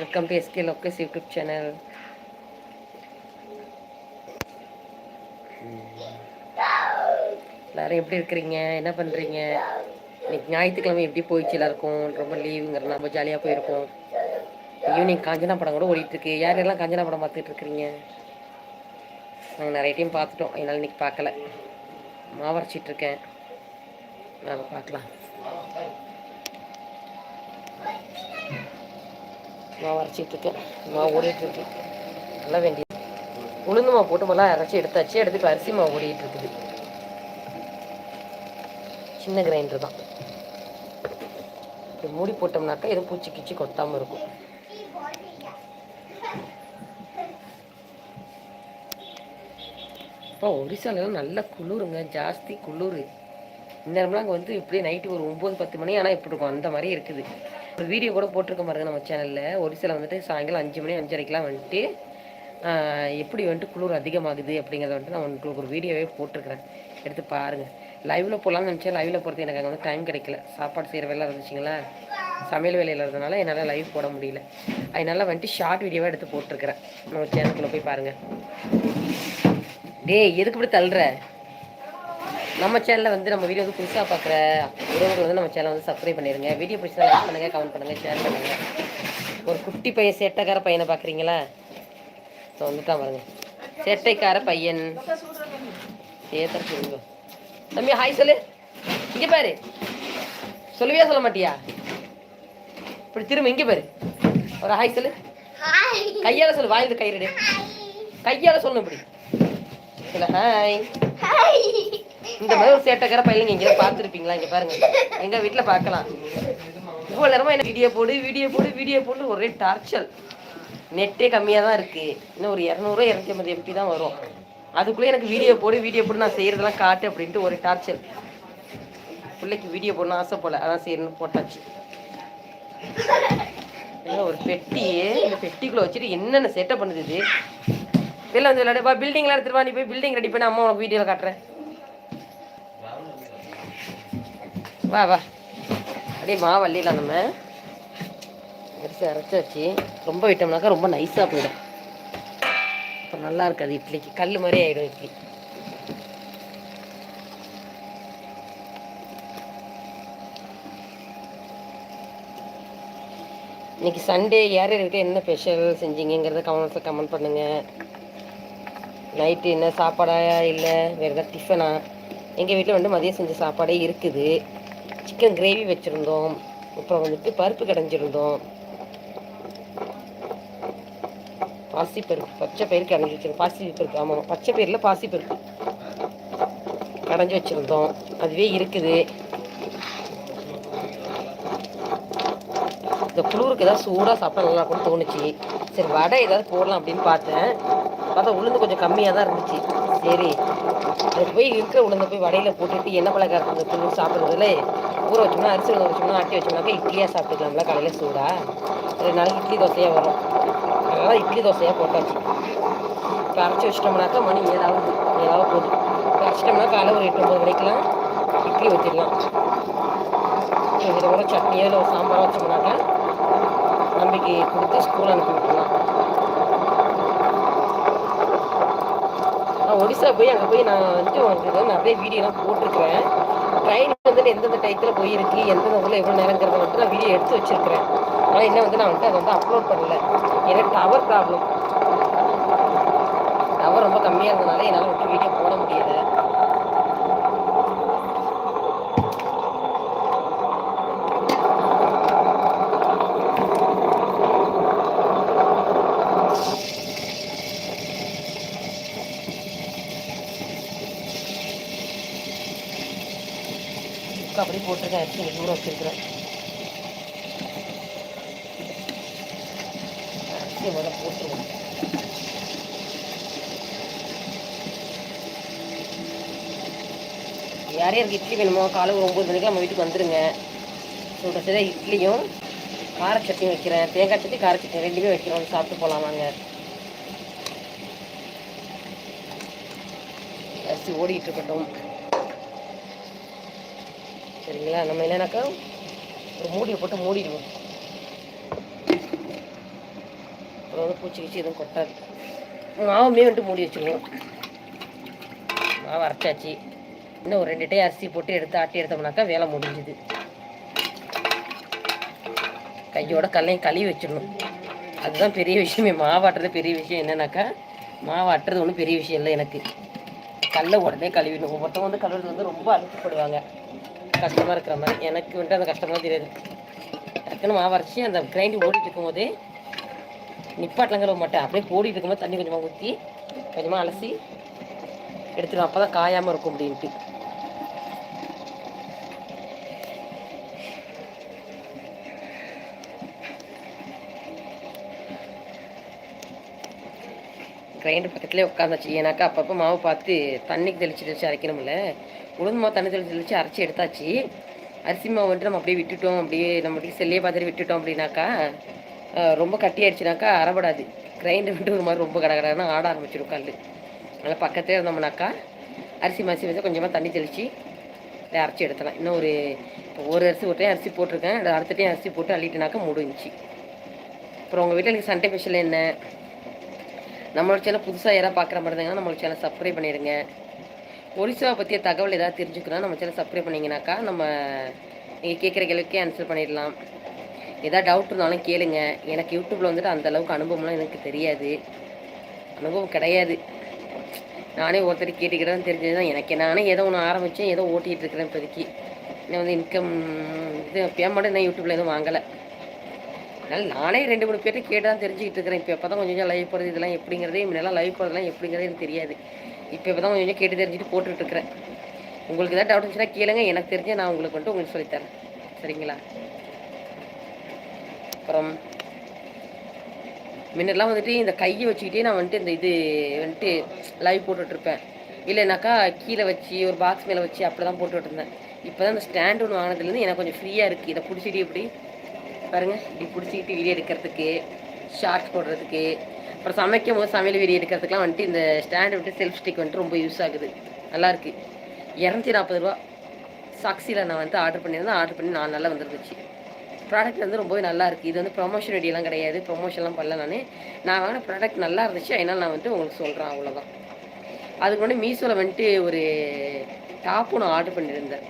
Welcome to SK Locus YouTube channel எல்லாரும் எப்படி இருக்கிறீங்க? என்ன பண்ணுறீங்க இன்னைக்கு ஞாயிற்றுக்கிழமை எப்படி போயிடுச்சு? எல்லாருக்கும் ரொம்ப லீவுங்கிறது ரொம்ப ஜாலியாக போயிருக்கோம் ஈவினிங் காஞ்சனா படம் கூட ஓடிட்டுருக்கு. யார் யாரெல்லாம் காஞ்சனா படம் பார்த்துட்டு இருக்கிறீங்க? நாங்கள் நிறைய டைம் பார்த்துட்டோம். அதனால் இன்னைக்கு பார்க்கல. மாவரைச்சிட்டு இருக்கேன். நாங்கள் பார்க்கலாம். மாவு அரைச்சிட்டு இருக்கேன் மாவு ஓடிட்டு நல்லா வேண்டியது உளுந்து மாவு போட்டு முதல்ல அரைச்சி எடுத்தாச்சு. எடுத்து இப்போ அரிசி மாவு ஓடிட்டுருக்குது சின்ன கிரைண்டர் தான். இப்படி மூடி போட்டோம்னாக்கா எதுவும் பூச்சி கிச்சி கொத்தாமல் இருக்கும். இப்போ ஒரிசாலெல்லாம் நல்லா குளிருங்க. ஜாஸ்தி குளிர். இந்நேரம்லாம் அங்கே வந்து இப்படியே நைட்டு ஒரு ஒம்பது பத்து மணி ஆனால் எப்படி இருக்கும். அந்த மாதிரி இருக்குது. ஒரு வீடியோ கூட போட்டிருக்க பாருங்க நம்ம சேனலில் ஒரிசால வந்துட்டு சாயங்காலம் அஞ்சு மணி அஞ்சரைக்கெலாம் வந்துட்டு எப்படி வந்துட்டு குளிர் அதிகமாகுது அப்படிங்கிறத வந்துட்டு நான் உங்களுக்கு ஒரு வீடியோவே போட்டிருக்கிறேன். எடுத்து பாருங்கள் லைவில் போகலாம்னு நினச்சேன். லைவில் போகிறது எனக்கு அங்கே வந்து டைம் கிடைக்கல. சாப்பாடு செய்கிற வேலை இருந்துச்சுங்களா? சமையல் வேலையில் இருந்தனால என்னால் லைவ் போட முடியல. அதனால் வந்துட்டு ஷார்ட் வீடியோவாக எடுத்து போட்டிருக்கிறேன். நம்ம சேனலுக்குள்ளே போய் பாருங்கள் டேய் எதுக்கு இப்படி தள்ளுற? நம்ம சேனலில் வந்து நம்ம வீடியோ வந்து புதுசாக பார்க்குற உறவுகள் வந்து நம்ம சேனலை வந்து சப்ஸ்கிரைப் பண்ணிடுங்க வீடியோ பிடிச்சா லைக் பண்ணுங்கள் கமெண்ட் பண்ணுங்கள் ஷேர் பண்ணுங்கள் ஒரு குட்டி பையன் சேட்டைக்கார பையனை பார்க்குறீங்களா? ஸோ வந்துட்டான் பாருங்க. சேட்டைக்கார பையன். சேத்தர் சொல்லுங்க தம்பி ஹாய் சொல்லு. இங்கே பாரு. சொல்லுவியா சொல்ல மாட்டியா? இப்படி திரும்ப இங்கே பாரு. ஒரு ஹாய் சொல்லு. கையால் சொல்லு வாய்ந்து கயிறு கையால் சொல்லணும் இப்படி. இல்ல ஹாய் இந்த மாதிரி ஒரு சேட்டைக்கார பையன் இங்கே பார்த்துருப்பீங்களா? இங்கே பாருங்க. எங்கள் வீட்டில் பார்க்கலாம். இவ்வளோ நேரமாக என்ன வீடியோ போடு வீடியோ போடு வீடியோ போடு ஒரே டார்ச்சல் நெட்டே கம்மியாக தான் இருக்குது இன்னும் ஒரு இரநூறுவா இரநூத்தி ஐம்பது எம்பி தான் வரும். அதுக்குள்ளே எனக்கு வீடியோ போடு வீடியோ போட்டு நான் செய்கிறதெல்லாம் காட்டு அப்படின்ட்டு ஒரு டார்ச்சல் பிள்ளைக்கு வீடியோ போடணும் ஆசை போல. அதான் செய்யணும்னு போட்டாச்சு. ஒரு பெட்டி. இந்த பெட்டிக்குள்ள வச்சுட்டு என்னென்ன செட்டப் பண்ணுது இது? வந்து விளையாடுப்பா பில்டிங்லாம் எடுத்துட்டு வா. நீ போய் பில்டிங் ரெடி பண்ணி. அம்மா உனக்கு வீடியோவில் காட்டுறேன். வா வா. அப்படியே மாவு அள்ளிடலாம் நம்ம. அரிசி அரைச்சி வச்சு ரொம்ப விட்டோம்னாக்கா ரொம்ப நைஸாக போயிடும். இப்போ நல்லா இருக்காது இட்லிக்கு. கல் மாதிரி ஆகிடும் இட்லி. இன்னைக்கு சண்டே யார் யார்கிட்ட என்ன ஸ்பெஷல் செஞ்சீங்கிறத கமெண்ட்ஸில் கமெண்ட் பண்ணுங்கள் நைட்டு என்ன சாப்பாடா இல்லை வேறு ஏதாவது டிஃபனா எங்கள் வீட்டில் வந்து மதியம் செஞ்ச சாப்பாடே இருக்குது. சிக்கன் கிரேவி வச்சுருந்தோம். அப்புறம் வந்துட்டு பருப்பு கடைஞ்சிருந்தோம். பாசிப்பருப்பு பச்சை பயிறு கடைஞ்சி வச்சிருந்தோம். பாசி பருப்பு ஆமாம் பச்சை பயிரில் பாசிப்பருப்பு கடைஞ்சி வச்சுருந்தோம். அதுவே இருக்குது. இந்த குளிருக்கு ஏதாவது சூடாக சாப்பிட்டா நல்லா இருக்கும்னு தோணுச்சு. சரி வடை ஏதாவது போடலாம் அப்படின்னு பார்த்தேன். பார்த்தா உளுந்து கொஞ்சம் கம்மியாக தான் இருந்துச்சு. சரி அது போய் இருக்கிற உளுந்து போய் வடையில் போட்டுட்டு என்ன பழக்கம் அந்த துணி சாப்பிட்றதுல ஊற வச்சோம்னா அரிசி உளுந்து வச்சோம்னா ஆட்டி வச்சோம்னாக்கா இட்லியாக சாப்பிட்டுக்கலாம்ல காலையில் சூடாக ரெண்டு நாளைக்கு இட்லி தோசையாக வரும். அதனால் இட்லி தோசையாக போட்டாச்சு. இப்போ அரைச்சி வச்சிட்டோம்னாக்கா மணி ஏழாவது ஏழாவது போதும். இப்போ அரைச்சிட்டோம்னா காலை ஒரு எட்டு ஒம்பது மணிக்கெலாம் இட்லி வச்சிடலாம் இதில் கூட சட்னியோ இல்லை ஒரு சாம்பாரோ வச்சோம்னாக்கா நம்பிக்கை கொடுத்து ஸ்கூல் அனுப்பி நான் ஒடிசா போய் அங்கே போய் நான் வந்துட்டு உங்களுக்கு நிறைய வீடியோலாம் போட்டிருக்கிறேன். ட்ரெயின் வந்துட்டு எந்தெந்த டயத்தில் போயிருக்கு எந்தெந்த ஊரில் எவ்வளோ நேரங்கிறத வந்துட்டு நான் வீடியோ எடுத்து வச்சுருக்கிறேன். ஆனால் என்ன வந்து நான் வந்துட்டு அதை வந்து அப்லோட் பண்ணல. ஏன்னா டவர் ப்ராப்ளம் டவர் ரொம்ப கம்மியாக இருந்ததுனால என்னால் வந்துட்டு வீடியோ போட முடியலை. புக்கு அப்படியே போட்டிருக்கேன். அரிசி இங்கே வச்சுருக்கிறேன். அரிசியை முதல்ல போட்டுருவோம். யார் யாருக்கு இட்லி வேணுமோ காலை ஒரு ஒம்பது மணிக்கு நம்ம வீட்டுக்கு வந்துடுங்க சொல்கிற சரி இட்லியும் கார சட்னி வைக்கிறேன். தேங்காய் சட்னி கார சட்னி ரெண்டுமே வைக்கிறோம். சாப்பிட்டு போகலாம் வாங்க. அரிசி ஓடிட்டு இருக்கட்டும். சரிங்களா? நம்ம என்னன்னாக்கா ஒரு மூடியை போட்டு மூடிடுவோம். அப்புறம் வந்து பூச்சி கீச்சி எதுவும் கொட்டாது. மாவுமே வந்துட்டு மூடி வச்சுருவோம். மாவு அரைச்சாச்சு. இன்னும் ஒரு ரெண்டு டே அரிசி போட்டு எடுத்து ஆட்டி எடுத்தோம்னாக்கா வேலை முடிஞ்சுது. கையோட கல்லையும் கழுவி வச்சிடணும். அதுதான் பெரிய விஷயமே. மாவாட்டுறது பெரிய விஷயம் என்னென்னாக்கா மாவாட்டுறது ஒன்றும் பெரிய விஷயம் இல்லை எனக்கு. கல்லை உடனே கழுவிடணும். ஒவ்வொருத்தவங்க வந்து கழுவுறது வந்து ரொம்ப அழுத்தப்படுவாங்க. கஷ்டமாக இருக்கிற மாதிரி எனக்கு வந்துட்டு அந்த கஷ்டமாக தெரியாது. டக்குன்னு மாவு அரைச்சி அந்த கிரைண்டு ஓடிட்டு இருக்கும்போதே நிப்பாட்டலாம் கழுவ மாட்டேன். அப்படியே ஓடிட்டு இருக்கும்போது தண்ணி கொஞ்சமாக ஊற்றி கொஞ்சமாக அலசி எடுத்துருவோம் அப்போ தான் காயாமல் இருக்கும் அப்படின்ட்டு. கிரைண்டர் பக்கத்துலேயே உட்காந்துச்சு ஏன்னாக்கா அப்பப்போ மாவு பார்த்து தண்ணிக்கு தெளிச்சு தெளிச்சு அரைக்கணும்ல. உளுந்து மாவு தண்ணி தெளிச்சு தெளிச்சு அரைச்சி எடுத்தாச்சு. அரிசி மாவு வந்துட்டு நம்ம அப்படியே விட்டுட்டோம். அப்படியே நம்ம அப்படியே செல்லையே பார்த்துட்டு விட்டுட்டோம் அப்படின்னாக்கா ரொம்ப கட்டி ஆயிடுச்சுனாக்கா அறப்படாது. கிரைண்டர் விட்டு ஒரு மாதிரி ரொம்ப கடகடன்னு ஆட ஆரம்பிச்சிடும் கல் அதனால் பக்கத்தே இருந்தோம்னாக்கா அரிசி மாசி வச்சு கொஞ்சமாக தண்ணி தெளித்து இதை அரைச்சி எடுத்தலாம் இன்னும் ஒரு இப்போ ஒரு அரிசி ஒரு டைம் அரிசி போட்டிருக்கேன். அடுத்த டைம் அரிசி போட்டு அள்ளிட்டுனாக்கா முடிஞ்சிச்சு. அப்புறம் உங்கள் வீட்டில் எனக்கு சண்டே ஸ்பெஷல் என்ன? நம்மளோட சேனல் புதுசாக யாராவது பார்க்குற மாதிரி இருந்தாங்கன்னா நம்மளோட சேனல் சப்ஸ்கிரைப் பண்ணிடுங்க. ஒரிசாவை பற்றிய தகவல் ஏதாவது தெரிஞ்சுக்கணும் நம்ம சேனல் சப்ஸ்கிரைப் பண்ணிங்கனாக்கா நம்ம நீங்கள் கேட்குற கேள்விக்கே ஆன்சர் பண்ணிடலாம். ஏதாவது டவுட் இருந்தாலும் கேளுங்க. எனக்கு யூடியூப்பில் வந்துட்டு அந்த அளவுக்கு அனுபவம்லாம் எனக்கு தெரியாது. அனுபவம் கிடையாது. நானே ஒருத்தர் கேட்டுக்கிறேன்னு தெரிஞ்சது தான் எனக்கு நானே ஏதோ ஒன்று ஆரம்பித்தேன் ஏதோ ஓட்டிகிட்டு இருக்கிறேன் இப்போதைக்கு. இன்னும் வந்து இன்கம் இது பேமெண்ட் நான் யூடியூப்பில் எதுவும் வாங்கலை. அதனால் நானே ரெண்டு மூணு பேர்கிட்ட கேட்டு தான் தெரிஞ்சுக்கிட்டு இருக்கிறேன். இப்போ எப்போ தான் கொஞ்சம் கொஞ்சம் லைவ் போகிறது இதெல்லாம் எப்படிங்கிறதே முன்னெல்லாம் லைவ் போகிறதுலாம் எப்படிங்கிறதே எனக்கு தெரியாது. இப்போ இப்போ தான் கொஞ்சம் கொஞ்சம் கேட்டு தெரிஞ்சுட்டு போட்டுட்டு இருக்கிறேன் உங்களுக்கு ஏதாவது டவுட் இருந்துச்சுன்னா கேளுங்க. எனக்கு தெரிஞ்சு நான் உங்களுக்கு வந்துட்டு உங்களுக்கு சொல்லித்தரேன். சரிங்களா? அப்புறம் முன்னெல்லாம் வந்துட்டு இந்த கையை வச்சுக்கிட்டே நான் வந்துட்டு இந்த இது வந்துட்டு லைவ் போட்டுட்ருப்பேன். இல்லைனாக்கா கீழே வச்சு ஒரு பாக்ஸ் மேலே வச்சு அப்படி தான் போட்டுட்டு இருந்தேன் இப்போ தான் இந்த ஸ்டாண்ட் ஒன்று வாங்கினதுலேருந்து எனக்கு கொஞ்சம் ஃப்ரீயாக இருக்குது இதை பிடிச்சிட்டு இப்படி பாருங்கள் இப்படி பிடிச்சிக்கிட்டு வீடியோ எடுக்கிறதுக்கு ஷார்ட்ஸ் போடுறதுக்கு அப்புறம் சமைக்கும் போது சமையல் வீடியோ எடுக்கிறதுக்குலாம் வந்துட்டு இந்த ஸ்டாண்ட் விட்டு செல்ஃப் ஸ்டிக் வந்துட்டு ரொம்ப யூஸ் ஆகுது. நல்லாயிருக்கு இரநூத்தி நாற்பது ரூபா. சாக்ஸியில் நான் வந்து ஆர்டர் பண்ணியிருந்தேன். ஆர்டர் பண்ணி நான் நல்லா வந்துருந்துச்சு. ப்ராடக்ட் வந்து ரொம்பவே நல்லா இருக்குது இது வந்து ப்ரொமோஷன் வெடியெல்லாம் கிடையாது. ப்ரொமோஷன்லாம் பண்ணல நான். நான் வாங்கின ப்ராடக்ட் நல்லா இருந்துச்சு. அதனால் நான் வந்துட்டு உங்களுக்கு சொல்கிறேன் அவ்வளோதான் அதுக்கு முன்னாடி மீஷோவில் வந்துட்டு ஒரு டாப் ஒன்று ஆர்டர் பண்ணியிருந்தேன்.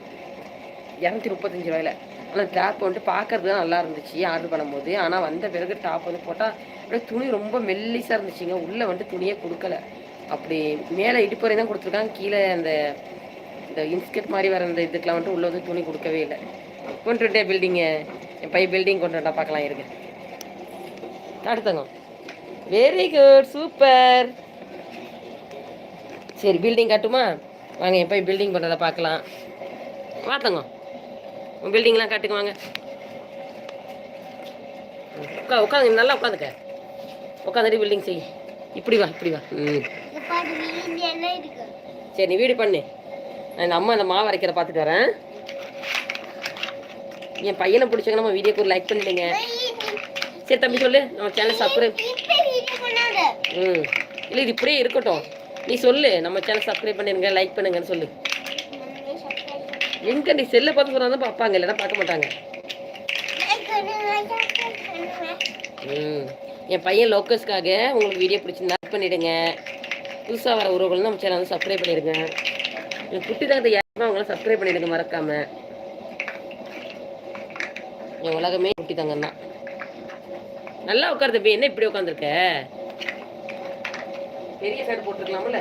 இரநூத்தி முப்பத்தஞ்சு ரூபாயில. ஆனால் டாப் வந்துட்டு பார்க்கறது தான் நல்லா இருந்துச்சு ஆர்டர் பண்ணும்போது. ஆனால் வந்த பிறகு டாப் வந்து போட்டால் அப்படியே துணி ரொம்ப மெல்லிஸாக இருந்துச்சுங்க. உள்ளே வந்துட்டு துணியே கொடுக்கல. அப்படி மேலே இடுப்பு வரையும் தான் கொடுத்துருக்காங்க. கீழே அந்த இந்த இன்ஸ்கர்ட் மாதிரி வர அந்த இதுக்கெலாம் வந்துட்டு உள்ளே வந்து துணி கொடுக்கவே இல்லை. கொண்டு வந்துட்டே பில்டிங்கு என் பையன் பில்டிங் கொண்டு வந்தா பார்க்கலாம் இருக்கு அடுத்தங்க வெரி குட் சூப்பர் சரி பில்டிங் காட்டுமா? வாங்க என் பையன் பில்டிங் பண்ணுறதை பார்க்கலாம். பார்த்தங்க பில்டிங்லாம் காட்டுங்க வாங்க. உட்கா உட்காந்து நல்லா உட்காந்துக்க. உட்காந்துட்டு பில்டிங் செய். இப்படி வா இப்படி வா. ம். சரி நீ வீடு பண்ணு. நான் இந்த அம்மா இந்த மாவு அரைக்கிறத பார்த்துட்டு வரேன். என் பையனை பிடிச்சவங்க நம்ம வீடியோக்கு ஒரு லைக் பண்ணிடுங்க. சரி தம்பி சொல்லு. நம்ம சேனல் சப்ஸ்கிரைப் ம். இல்லை இது இப்படியே இருக்கட்டும். நீ சொல்லு. நம்ம சேனல் சப்ஸ்கிரைப் பண்ணிடுங்க லைக் பண்ணுங்கன்னு சொல்லு. எங்க நீ செல்லை பார்த்து சொன்னா தான் பார்ப்பாங்க இல்லைன்னா பார்க்க மாட்டாங்க. ம். என் பையன் லோக்கஸ்க்காக உங்களுக்கு வீடியோ பிடிச்சிருந்தா லைக் பண்ணிவிடுங்க புதுசாக வர உறவுகள் நம்ம சேனல் வந்து சப்ஸ்கிரைப் பண்ணிடுங்க. என் குட்டி தான் யாருமே அவங்கள சப்ஸ்கிரைப் பண்ணிடுங்க மறக்காம. என் உலகமே குட்டி தாங்க நல்லா உட்காருது என்ன இப்படி உட்காந்துருக்க பெரிய ஃபேன் போட்டுருக்கலாம்ல?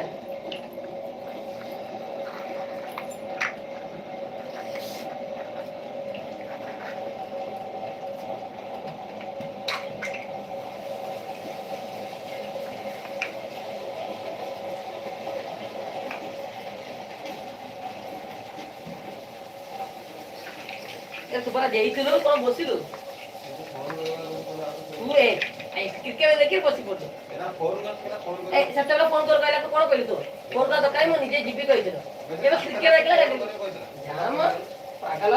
তোমরা যেইছিল তোমরা বসিল তুই ক্রিকেট দেখি বসি পড়তো ସେତେବେଳେ ଫୋନ କରି କହିଲା କଣ କହିଲୁ ତୁ ମୋର ତ ଦରକାର ମୁଁ ନିଜେ ଯିବି କହିଥିଲ ଏବେ କ୍ରିକେଟ ଦେଖିଲା ଜାମ ପାଗଲ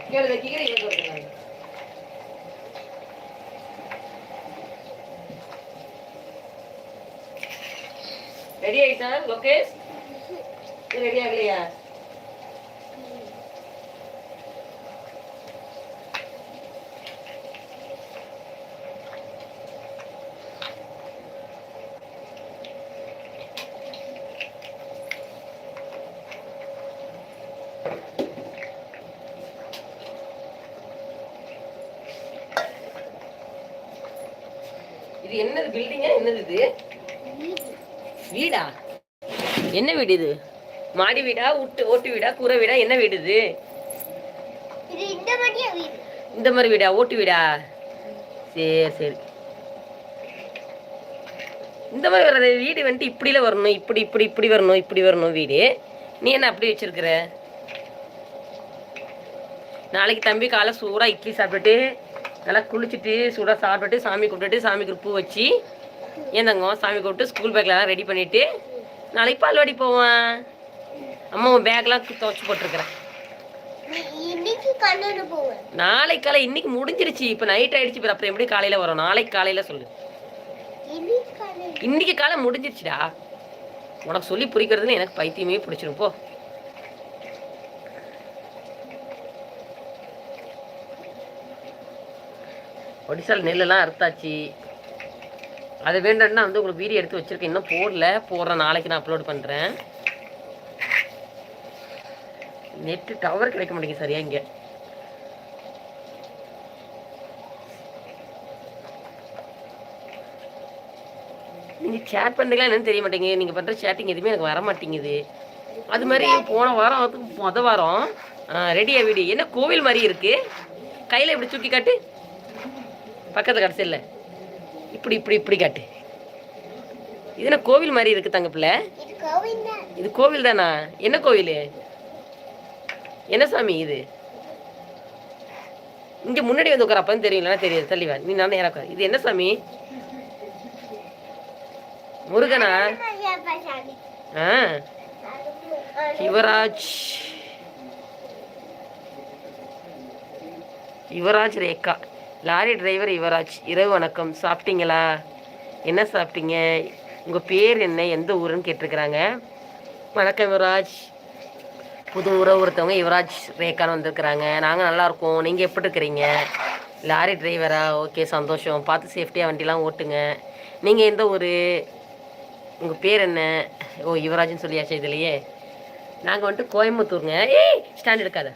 କ୍ରିକେଟ ଦେଖିକିରି ଇଏ କରିଦେଲା ରେଡି ହେଇଥା ଲୋକେଶ ରେଡି ଆଗଲି ୟାର என்னது இது வீடா? என்ன வீடு இது? மாடி வீடா உட்டு ஓட்டு வீடா கூரை வீடா? என்ன வீடு இது? இந்த மாதிரி வீடா ஓட்டு வீடா? சரி சரி. இந்த மாதிரி வர வீடு வந்துட்டு இப்படில வரணும் இப்படி இப்படி இப்படி வரணும் இப்படி வரணும் வீடு. நீ என்ன அப்படி வச்சிருக்கிற? நாளைக்கு தம்பி காலை சூடாக இட்லி சாப்பிட்டுட்டு நல்லா குளிச்சுட்டு சூடாக சாப்பிட்டுட்டு சாமி கும்பிட்டுட்டு சாமிக்கு பூ வச்சு ஏன் தங்கம் சாமி கூப்பிட்டு ஸ்கூல் பேக்லாம் ரெடி பண்ணிட்டு நாளைக்கு பால்வாடி போவான் அம்மா உன் பேக்லாம் துவச்சி போட்டிருக்கிறேன். நாளைக்கு காலை இன்னைக்கு முடிஞ்சிருச்சு. இப்போ நைட் ஆயிடுச்சு. இப்போ அப்புறம் எப்படி காலையில் வரும். நாளைக்கு காலையில் சொல்லு. இன்னைக்கு காலை முடிஞ்சிருச்சுடா. உனக்கு சொல்லி புரிக்கிறதுல எனக்கு பைத்தியமே பிடிச்சிரும். போ. ஒடிசால் நெல்லெல்லாம் அறுத்தாச்சு. அது வேண்டாம்னா வந்து உங்களுக்கு வீடியோ எடுத்து வச்சிருக்கேன். இன்னும் போடல. போடுறேன். நாளைக்கு நான் அப்லோட் பண்ணுறேன் நெட்டு டவர் கிடைக்க மாட்டேங்குது சரியா இங்கே? நீங்கள் சேட் பண்ணுறீங்களா என்னன்னு தெரிய மாட்டேங்குது. நீங்கள் பண்ணுற சேட்டிங் எதுவுமே எனக்கு வர மாட்டேங்குது. அது மாதிரி போன வாரம் வந்து மொத வாரம் ரெடியா வீடு. என்ன கோவில் மாதிரி இருக்கு? கையில் இப்படி தூக்கி காட்டு. பக்கத்து கடைசி இல்லை இப்படி இப்படி இப்படி காட்டு. இது என்ன கோவில் மாதிரி இருக்கு தங்க பிள்ளை? இது கோவில் தான். என்ன கோவில்? என்ன சாமி இது? இங்க முன்னாடி வந்து உட்கார அப்பதான் தெரியும் தெரியாது. தள்ளிவா நீ நான் உட்காரு. இது என்ன சாமி? முருகனா? ஆ. யுவராஜ். யுவராஜ் ரேகா. லாரி டிரைவர் யுவராஜ் இரவு வணக்கம். சாப்பிட்டீங்களா? என்ன சாப்பிட்டீங்க? உங்கள் பேர் என்ன? எந்த ஊருன்னு கேட்டிருக்கிறாங்க. வணக்கம் யுவராஜ். புது உறவு ஒருத்தவங்க யுவராஜ் ரேகான்னு வந்திருக்கிறாங்க. நாங்கள் நல்லா இருக்கோம். நீங்கள் எப்படி இருக்கிறீங்க லாரி டிரைவரா? ஓகே சந்தோஷம். பார்த்து சேஃப்டியாக வண்டிலாம் ஓட்டுங்க. நீங்கள் எந்த ஊர்? உங்கள் பேர் என்ன? ஓ யுவராஜ்னு சொல்லியாச்சு இதுலையே. நாங்கள் வந்துட்டு கோயம்புத்தூருங்க. ஏய் ஸ்டாண்ட் எடுக்காத.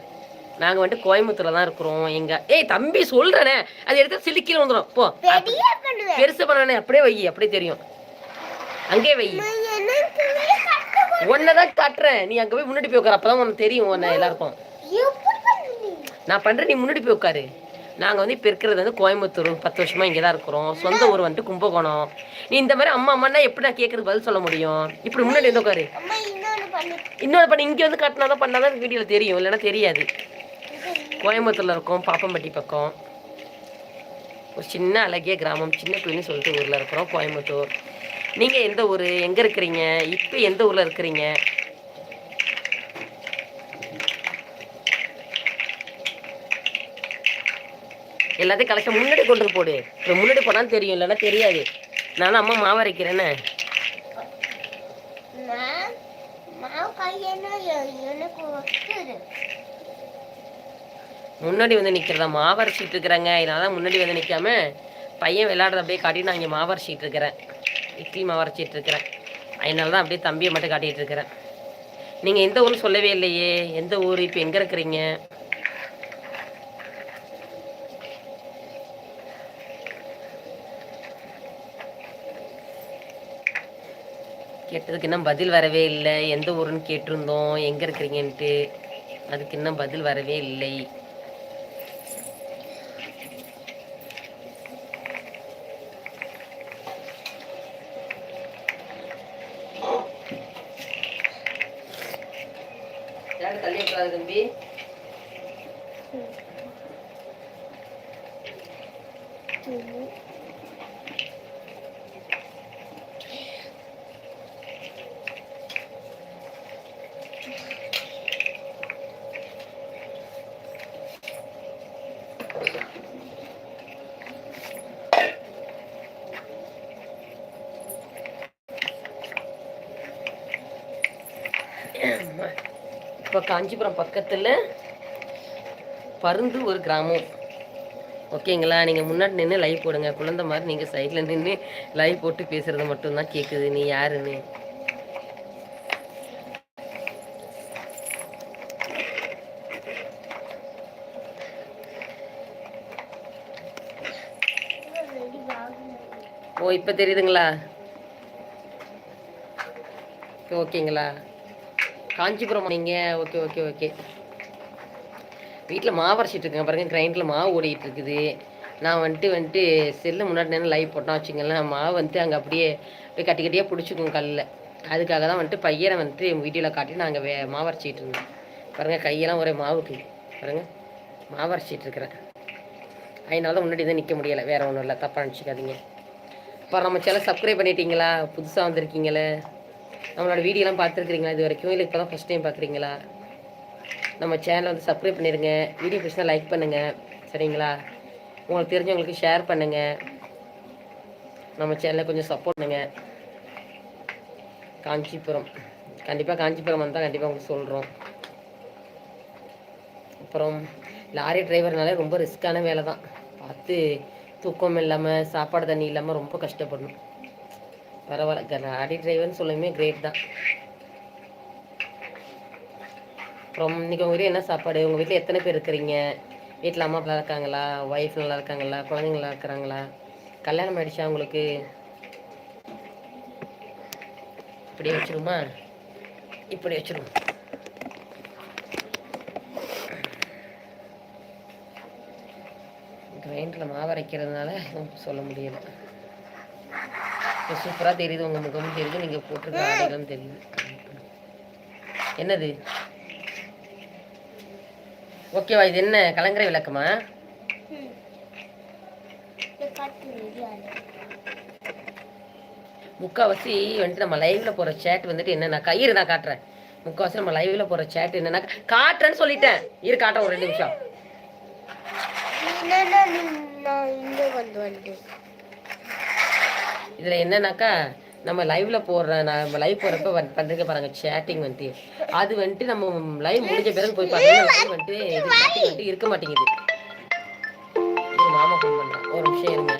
நாங்கள் வந்துட்டு கோயம்புத்தூரில் தான் இருக்கிறோம். எங்கள் ஏய் தம்பி சொல்கிறேனே அது எடுத்து சிலிக்கில வந்துடும் போ. பெருசு பண்ணனே அப்படியே வை அப்படியே தெரியும். அங்கேயே வை. உன்னை தான் காட்டுறேன். நீ அங்கே போய் முன்னாடி போய் உட்காரு. அப்போ தான் உனக்கு தெரியும் உன்னை எல்லாருக்கும். நான் பண்ணுறேன் நீ முன்னாடி போய் உட்காரு. நாங்கள் வந்து இப்போ இருக்கிறது வந்து கோயம்புத்தூர். பத்து வருஷமா இங்கே தான் இருக்கிறோம். சொந்த ஊர் வந்துட்டு கும்பகோணம். நீ இந்த மாதிரி அம்மா அம்மானா எப்படி நான் கேட்கறதுக்கு பதில் சொல்ல முடியும்? இப்படி முன்னாடி வந்து உட்காரு. அம்மா இன்னொன்னு பண்ணு. இங்கே வந்து காட்டினா தான் பண்ணால் தான் வீடியோவில் தெரியும். இல்லைன்னா தெரியாது. கோயம்புத்தூரில் இருக்கோம் பாப்பம்பட்டி பக்கம். ஒரு சின்ன அழகிய கிராமம் சின்ன பிள்ளைன்னு சொல்லிட்டு ஊரில் இருக்கிறோம் கோயம்புத்தூர். நீங்கள் எந்த ஊர் எங்கே இருக்கிறீங்க? இப்போ எந்த ஊரில் இருக்கிறீங்க? எல்லாத்தையும் கலெக்ஷன் முன்னாடி கொண்டு போடு. இப்போ முன்னாடி போனால் தெரியும் இல்லைன்னா தெரியாது. நானும் அம்மா மாவு அரைக்கிறேன்னு மாவு கையெல்லாம் எனக்கு முன்னாடி வந்து நிற்கிறதா மாவரைச்சிட்டு இருக்கிறாங்க. இதனால தான் முன்னாடி வந்து நிற்காம பையன் விளையாடுறத அப்படியே காட்டி நான் இங்கே மாவரைச்சிட்டு இருக்கிறேன். இட்லி மாவரைச்சிட்டு இருக்கிறேன். அதனால தான் அப்படியே தம்பியை மட்டும் காட்டிகிட்டு இருக்கிறேன். நீங்கள் எந்த ஊர்னு சொல்லவே இல்லையே. எந்த ஊர்? இப்போ எங்கே இருக்கிறீங்க? கேட்டதுக்கு இன்னும் பதில் வரவே இல்லை. எந்த ஊருன்னு கேட்டிருந்தோம். எங்கே இருக்கிறீங்கன்ட்டு. அதுக்கு இன்னும் பதில் வரவே இல்லை. தள்ளி தம்பி இப்போ காஞ்சிபுரம் பக்கத்தில் பருந்து ஒரு கிராமம். ஓகேங்களா? நீங்கள் முன்னாடி நின்று லைவ் போடுங்க. குழந்தை மாதிரி நீங்கள் சைடில் நின்று லைவ் போட்டு பேசுகிறது மட்டும்தான் கேட்குது நீ யாருன்னு? ஓ இப்போ தெரியுதுங்களா? ஓகேங்களா? காஞ்சிபுரம். நீங்கள் ஓகே ஓகே ஓகே வீட்டில் மாவு அரைச்சிட்டு இருக்கேன். பாருங்க கிரைண்டில் மாவு ஓடிட்டு இருக்குது. நான் வந்துட்டு வந்துட்டு செல்லு முன்னாடி நின்று லைவ் போட்டோம் வச்சுங்களேன் மாவு வந்துட்டு அங்கே அப்படியே அப்படியே கட்டி கட்டியாக பிடிச்சிக்கும் கல்லில். அதுக்காக தான் வந்துட்டு பையனை வந்துட்டு வீடியோவில் காட்டி நாங்கள் வே மாவு அரைச்சிட்டு இருந்தோம் பாருங்கள் கையெல்லாம் ஒரே மாவுக்கு. பாருங்கள் மாவு அரைச்சிட்டு இருக்கிறேன். அதனால தான் முன்னாடி தான் நிற்க முடியலை. வேறு ஒன்றும் இல்லை. தப்பாக நினச்சிக்காதீங்க. அப்புறம் நம்ம சேனல் சப்ஸ்கிரைப் பண்ணிட்டீங்களா? புதுசாக வந்திருக்கீங்களே? நம்மளோட வீடியோலாம் பார்த்துருக்குறீங்களா இது வரைக்கும்? இல்லை இப்போ தான் ஃபஸ்ட் டைம் பார்க்குறீங்களா? நம்ம சேனலை வந்து சப்ஸ்கிரைப் பண்ணிடுங்க வீடியோ பிடிச்சா லைக் பண்ணுங்கள் சரிங்களா? உங்களுக்கு தெரிஞ்சவங்களுக்கு ஷேர் பண்ணுங்கள் நம்ம சேனலை கொஞ்சம் சப்போர்ட் பண்ணுங்கள் காஞ்சிபுரம். கண்டிப்பாக காஞ்சிபுரம் வந்தால் கண்டிப்பாக உங்களுக்கு சொல்கிறோம் அப்புறம் லாரி டிரைவர்னாலே ரொம்ப ரிஸ்க்கான வேலை தான் பார்த்து தூக்கம் இல்லாமல் சாப்பாடு தண்ணி இல்லாமல் ரொம்ப கஷ்டப்படணும். பரவாயில்ல. அடி டிரைவர்னு சொல்லுமே கிரேட் தான். அப்புறம் இன்னைக்கு உங்கள் வீட்டில் என்ன சாப்பாடு? உங்கள் வீட்டில் எத்தனை பேர் இருக்கிறீங்க? வீட்டில் அம்மா அப்பா இருக்காங்களா? ஒய்ஃப் நல்லா இருக்காங்களா? குழந்தைங்க நல்லா இருக்கிறாங்களா? கல்யாணம் ஆயிடுச்சா உங்களுக்கு? இப்படி வச்சிருமா? இப்படி வச்சிருவோம் கிரைண்டரில் மாவு அரைக்கிறதுனால சொல்ல முடியலை. இப்போ சூப்பராக தெரியுது உங்கள் முகமும் தெரியுது நீங்கள் போட்டிருக்க ஆடைகளும் தெரியுது. என்னது? ஓகேவா இது என்ன கலங்கரை விளக்கமா. முக்கால்வாசி வந்துட்டு நம்ம லைவ்ல போற சேட் வந்துட்டு என்னன்னாக்கா இரு நான் காட்டுறேன். முக்கால்வாசி நம்ம லைவ்ல போற சேட் என்னன்னா காட்டுறேன்னு சொல்லிட்டேன். இரு காட்டுறேன் ஒரு ரெண்டு நிமிஷம் என்னன்னா நீ- நான் இங்க கொண்டு வந்து இதுல என்னன்னாக்கா நம்ம லைவ்ல போடுற நம்ம லைவ் போறப்ப பண்றீங்க பாருங்க சேட்டிங் வந்துட்டு. அது வந்துட்டு நம்ம லைவ் முடிஞ்ச பிறகு போய் live வந்துட்டு வந்துட்டு இருக்க மாட்டேங்குது. மாமா ஃபோன் ஒரு நிமிஷம் இருங்க.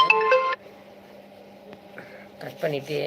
கட் பண்ணிட்டு.